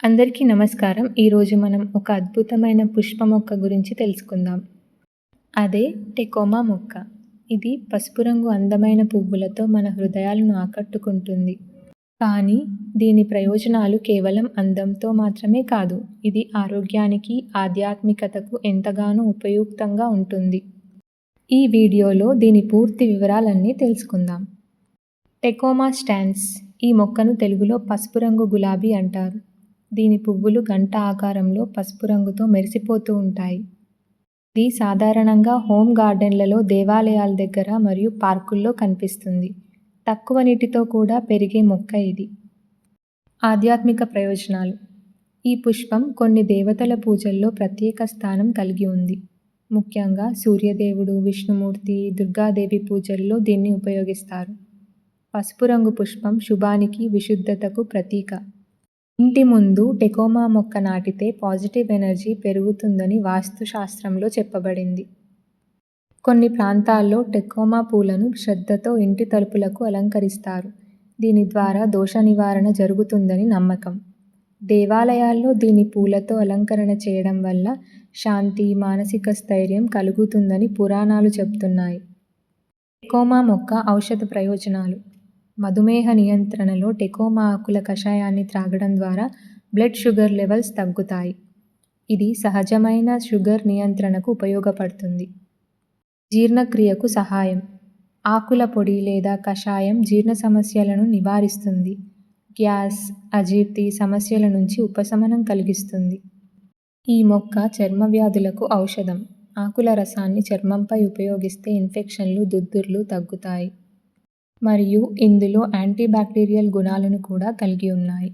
అందరికీ నమస్కారం. ఈరోజు మనం ఒక అద్భుతమైన పుష్ప మొక్క గురించి తెలుసుకుందాం. అదే టెకోమా మొక్క. ఇది పసుపు రంగు అందమైన పువ్వులతో మన హృదయాలను ఆకట్టుకుంటుంది. కానీ దీని ప్రయోజనాలు కేవలం అందంతో మాత్రమే కాదు ఇది ఆరోగ్యానికి ఆధ్యాత్మికతకు ఎంతగానో ఉపయుక్తంగా ఉంటుంది. ఈ వీడియోలో దీని పూర్తి వివరాలన్నీ తెలుసుకుందాం. టెకోమా స్టాండ్స్ ఈ మొక్కను తెలుగులో పసుపు రంగు గులాబీ అంటారు. దీని పువ్వులు గంట ఆకారంలో పసుపు రంగుతో మెరిసిపోతూ ఉంటాయి. ఇది సాధారణంగా హోమ్ గార్డెన్లలో దేవాలయాల దగ్గర మరియు పార్కుల్లో కనిపిస్తుంది. తక్కువ నీటితో కూడా పెరిగే మొక్క ఇది. ఆధ్యాత్మిక ప్రయోజనాలు. ఈ పుష్పం కొన్ని దేవతల పూజల్లో ప్రత్యేక స్థానం కలిగి ఉంది. ముఖ్యంగా సూర్యదేవుడు విష్ణుమూర్తి దుర్గాదేవి పూజల్లో దీన్ని ఉపయోగిస్తారు. పసుపు రంగు పుష్పం శుభానికి విశుద్ధతకు ప్రతీక. ఇంటి ముందు టెకోమా మొక్క నాటితే పాజిటివ్ ఎనర్జీ పెరుగుతుందని వాస్తుశాస్త్రంలో చెప్పబడింది. కొన్ని ప్రాంతాల్లో టెకోమా పూలను శ్రద్ధతో ఇంటి తలుపులకు అలంకరిస్తారు. దీని ద్వారా దోష నివారణ జరుగుతుందని నమ్మకం. దేవాలయాల్లో దీని పూలతో అలంకరణ చేయడం వల్ల శాంతి మానసిక స్థైర్యం కలుగుతుందని పురాణాలు చెబుతున్నాయి టెకోమా మొక్క ఔషధ ప్రయోజనాలు. మధుమేహ నియంత్రణలో టెకోమా ఆకుల కషాయాన్ని త్రాగడం ద్వారా బ్లడ్ షుగర్ లెవెల్స్ తగ్గుతాయి. ఇది సహజమైన షుగర్ నియంత్రణకు ఉపయోగపడుతుంది. జీర్ణక్రియకు సహాయం. ఆకుల పొడి లేదా కషాయం జీర్ణ సమస్యలను నివారిస్తుంది. గ్యాస్ అజీర్తి సమస్యల నుంచి ఉపశమనం కలిగిస్తుంది. ఈ మొక్క చర్మ వ్యాధులకు ఔషధం. ఆకుల రసాన్ని చర్మంపై ఉపయోగిస్తే ఇన్ఫెక్షన్లు దుద్దుర్లు తగ్గుతాయి. మరియు ఇందులో యాంటీబ్యాక్టీరియల్ గుణాలను కూడా కలిగి ఉన్నాయి.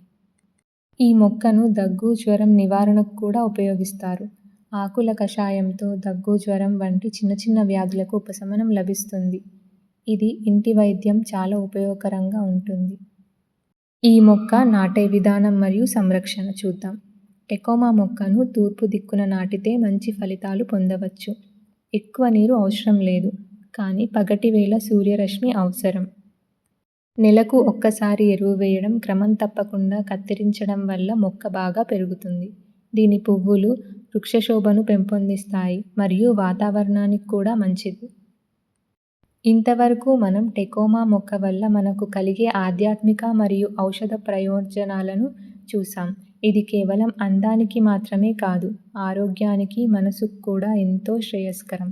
ఈ మొక్కను దగ్గు జ్వరం నివారణకు కూడా ఉపయోగిస్తారు. ఆకుల కషాయంతో దగ్గు జ్వరం వంటి చిన్న చిన్న వ్యాధులకు ఉపశమనం లభిస్తుంది. ఇది ఇంటి వైద్యం చాలా ఉపయోగకరంగా ఉంటుంది. ఈ మొక్క నాటే విధానం మరియు సంరక్షణ చూద్దాం. టెకోమా మొక్కను తూర్పు దిక్కున నాటితే మంచి ఫలితాలు పొందవచ్చు. ఎక్కువ నీరు అవసరం లేదు. కానీ పగటివేళ సూర్యరశ్మి అవసరం. నెలకు ఒక్కసారి ఎరువు వేయడం క్రమం తప్పకుండా కత్తిరించడం వల్ల మొక్క బాగా పెరుగుతుంది. దీని పువ్వులు వృక్షశోభను పెంపొందిస్తాయి మరియు వాతావరణానికి కూడా మంచిది. ఇంతవరకు మనం టెకోమా మొక్క వల్ల మనకు కలిగే ఆధ్యాత్మిక మరియు ఔషధ ప్రయోజనాలను చూసాం ఇది కేవలం అందానికి మాత్రమే కాదు ఆరోగ్యానికి మనసుకు కూడా ఎంతో శ్రేయస్కరం.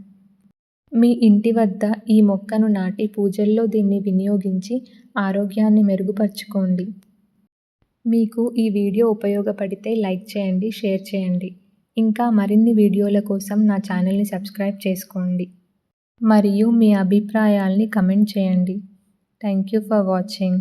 మీ ఇంటి వద్ద ఈ మొక్కను నాటి పూజల్లో దీన్ని వినియోగించి ఆరోగ్యాన్ని మెరుగుపరుచుకోండి. మీకు ఈ వీడియో ఉపయోగపడితే లైక్ చేయండి షేర్ చేయండి. ఇంకా మరిన్ని వీడియోల కోసం నా ఛానల్ని సబ్స్క్రైబ్ చేసుకోండి. మరియు మీ అభిప్రాయాల్ని కమెంట్ చేయండి. Thank you for watching.